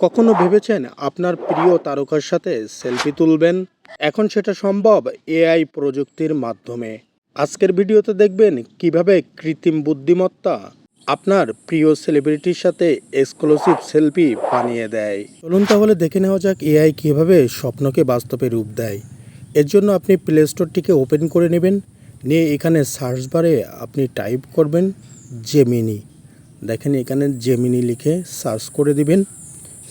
কখনো ভেবেছেন আপনার প্রিয় তারকার সাথে সেলফি তুলবেন? এখন সেটা সম্ভব এআই প্রযুক্তির মাধ্যমে। আজকের ভিডিওতে দেখবেন কীভাবে কৃত্রিম বুদ্ধিমত্তা আপনার প্রিয় সেলিব্রিটির সাথে এক্সক্লুসিভ সেলফি বানিয়ে দেয়। চলুন তাহলে দেখে নেওয়া যাক এআই কীভাবে স্বপ্নকে বাস্তবে রূপ দেয়। এর জন্য আপনি প্লে স্টোরটিকে ওপেন করে নেবেন, নিয়ে এখানে সার্চ বারে আপনি টাইপ করবেন জেমিনি দেখেন এখানে জেমিনি লিখে সার্চ করে দিবেন।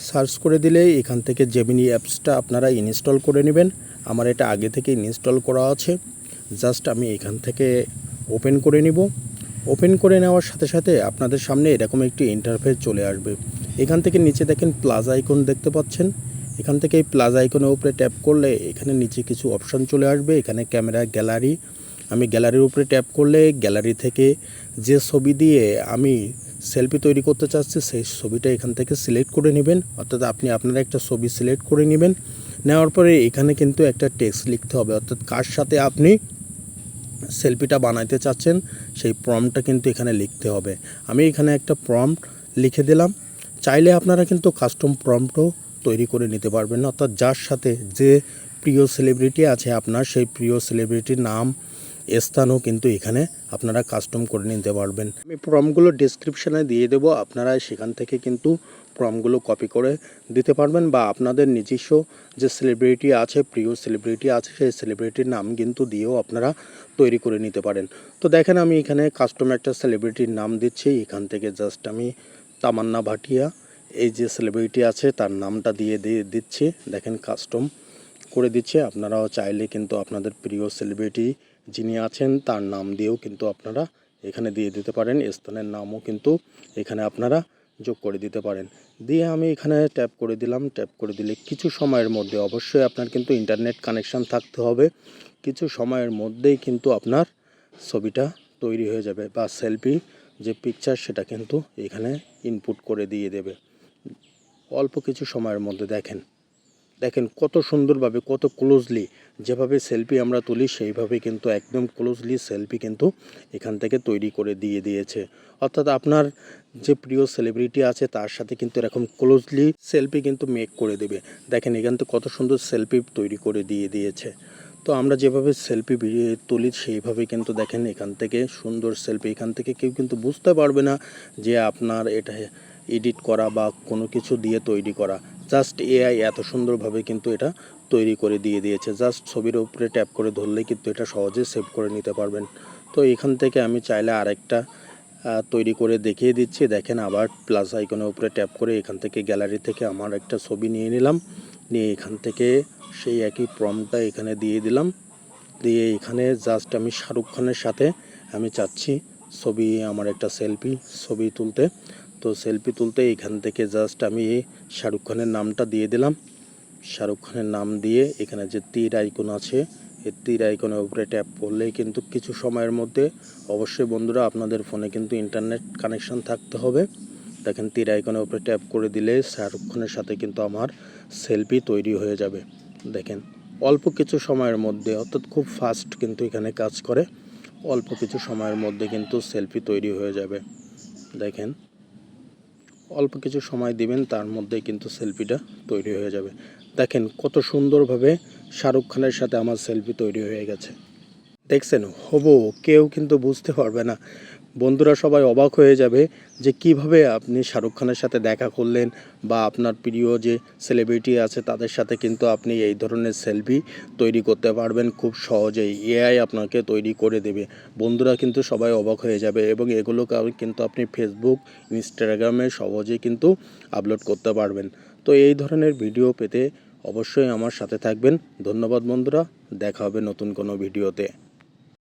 সার্চ করে দিলে এখান থেকে জেমিনি অ্যাপসটা আপনারা ইনস্টল করে নেবেন। আমার এটা আগে থেকে ইনস্টল করা আছে। জাস্ট আমি এখান থেকে ওপেন করে নিব। ওপেন করে নেওয়ার সাথে সাথে আপনাদের সামনে এরকম একটি ইন্টারফেস চলে আসবে। এখান থেকে নিচে দেখেন প্লাস আইকন দেখতে পাচ্ছেন। এখান থেকে এই প্লাস আইকনের উপরে ট্যাপ করলে এখানে নিচে কিছু অপশান চলে আসবে। এখানে ক্যামেরা গ্যালারি আমি গ্যালারির উপরে ট্যাপ করলে গ্যালারি থেকে যে ছবি দিয়ে আমি সেলফি তৈরি করতে চাচ্ছি, সেই ছবিটা এখান থেকে সিলেক্ট করে নেবেন। অর্থাৎ আপনি আপনার একটা ছবি সিলেক্ট করে নেবেন। নেওয়ার পরে এখানে কিন্তু একটা টেক্সট লিখতে হবে। অর্থাৎ কার সাথে আপনি সেলফিটা বানাইতে চাচ্ছেন, সেই প্রম্পটটা কিন্তু এখানে লিখতে হবে। আমি এখানে একটা প্রম্পট লিখে দিলাম। চাইলে আপনারা কিন্তু কাস্টম প্রম্পটও তৈরি করে নিতে পারবেন। অর্থাৎ যার সাথে যে প্রিয় সেলিব্রিটি আছে আপনার, সেই প্রিয় সেলিব্রিটির নাম স্থানও কিন্তু এখানে আপনারা কাস্টম করে নিতে পারবেন। আমি প্রমগুলো ডিসক্রিপশানে দিয়ে দেবো, আপনারা সেখান থেকে কিন্তু প্রমগুলো কপি করে দিতে পারবেন বা আপনাদের নিজস্ব যে সেলিব্রিটি আছে, প্রিয় সেলিব্রিটি আছে, সেই সেলিব্রিটির নাম কিন্তু দিয়েও আপনারা তৈরি করে নিতে পারেন। তো দেখেন আমি এখানে কাস্টম একটা সেলিব্রিটির নাম দিচ্ছি, এখান থেকে জাস্ট আমি তামান্না ভাটিয়া, এই যে সেলিব্রিটি আছে তার নামটা দিয়ে দিয়ে দিচ্ছি। দেখেন কাস্টম করে দিচ্ছে, আপনারাও চাইলে কিন্তু আপনাদের প্রিয় সেলিব্রিটি যিনি আছেন, তার নাম দিয়েও কিন্তু আপনারা এখানে দিয়ে দিতে পারেন। স্থানের নামও কিন্তু এখানে আপনারা যোগ করে দিতে পারেন। দিয়ে আমি এখানে ট্যাপ করে দিলাম। ট্যাপ করে দিলে কিছু সময়ের মধ্যে অবশ্যই আপনার কিন্তু ইন্টারনেট কানেকশান থাকতে হবে। কিছু সময়ের মধ্যেই কিন্তু আপনার ছবিটা তৈরি হয়ে যাবে বা সেলফি যে পিকচার সেটা কিন্তু এখানে ইনপুট করে দিয়ে দেবে। অল্প কিছু সময়ের মধ্যে দেখেন। দেখেন কত সুন্দরভাবে, কত ক্লোজলি যেভাবে সেলফি আমরা তুলি, সেইভাবে কিন্তু একদম ক্লোজলি সেলফি কিন্তু এখান থেকে তৈরি করে দিয়ে দিয়েছে। অর্থাৎ আপনার যে প্রিয় সেলিব্রিটি আছে, তার সাথে কিন্তু এরকম ক্লোজলি সেলফি কিন্তু মেক করে দেবে। দেখেন, এখান থেকে কত সুন্দর সেলফি তৈরি করে দিয়ে দিয়েছে। তো আমরা যেভাবে সেলফি তুলি, সেইভাবে কিন্তু দেখেন, এখান থেকে সুন্দর সেলফি এখান থেকে কেউ কিন্তু বুঝতে পারবে না যে আপনার এটা এডিট করা বা কোনো কিছু দিয়ে তৈরি করা। জাস্ট এআই এত সুন্দরভাবে কিন্তু এটা তৈরি করে দিয়ে দিয়েছে। জাস্ট ছবির উপরে ট্যাপ করে ধরলে কিন্তু এটা সহজে সেভ করে নিতে পারবেন। তো এখান থেকে আমি চাইলে আরেকটা তৈরি করে দেখিয়ে দিচ্ছি। দেখেন আবার প্লাস আইকনের উপরে ট্যাপ করে এখান থেকে গ্যালারি থেকে আমার একটা ছবি নিয়ে নিলাম। নিয়ে এখান থেকে সেই একই প্রমটা এখানে দিয়ে দিলাম। দিয়ে এখানে জাস্ট আমি শাহরুখ খানের সাথে আমি চাচ্ছি ছবি, আমার একটা সেলফি ছবি তুলতে। তো সেলফি তুলতে এখান থেকে জাস্ট আমি শাহরুখ খানের নামটা দিয়ে দিলাম। শাহরুখ খানের নাম দিয়ে এখানে যে তীর আইকন আছে, এই তীর আইকনের উপরে ট্যাপ করলেই কিন্তু কিছু সময়ের মধ্যে অবশ্যই বন্ধুরা আপনাদের ফোনে কিন্তু ইন্টারনেট কানেকশন থাকতে হবে। দেখেন তীর আইকনের উপরে ট্যাপ করে দিলে শাহরুখ খানের সাথে কিন্তু আমার সেলফি তৈরি হয়ে যাবে। দেখেন, অল্প কিছু সময়ের মধ্যে, অর্থাৎ খুব ফাস্ট কিন্তু এখানে কাজ করে, অল্প কিছু সময়ের মধ্যে কিন্তু সেলফি তৈরি হয়ে যাবে। দেখেন অল্প কিছু সময় দিবেন, তার মধ্যেই কিন্তু সেলফিটা তৈরি হয়ে যাবে। দেখেন কত সুন্দরভাবে শাহরুখ খানের সাথে আমার সেলফি তৈরি হয়ে গেছে। দেখছেন, হব, কেউ কিন্তু বুঝতে পারবে না বন্ধুরা সবাই অবাক হয়ে যাবে যে কীভাবে আপনি শাহরুখ খানের সাথে দেখা করলেন বা আপনার প্রিয় যে সেলিব্রিটি আছে তাদের সাথে কিন্তু আপনি এই ধরনের সেলফি তৈরি করতে পারবেন খুব সহজেই। এআই আপনাকে তৈরি করে দেবে। বন্ধুরা কিন্তু সবাই অবাক হয়ে যাবে এবং এগুলোকে কিন্তু আপনি ফেসবুক ইনস্টাগ্রামে সহজেই কিন্তু আপলোড করতে পারবেন। তো এই ধরনের ভিডিও পেতে অবশ্যই আমার সাথে থাকবেন। ধন্যবাদ বন্ধুরা। দেখা হবে নতুন কোনো ভিডিওতে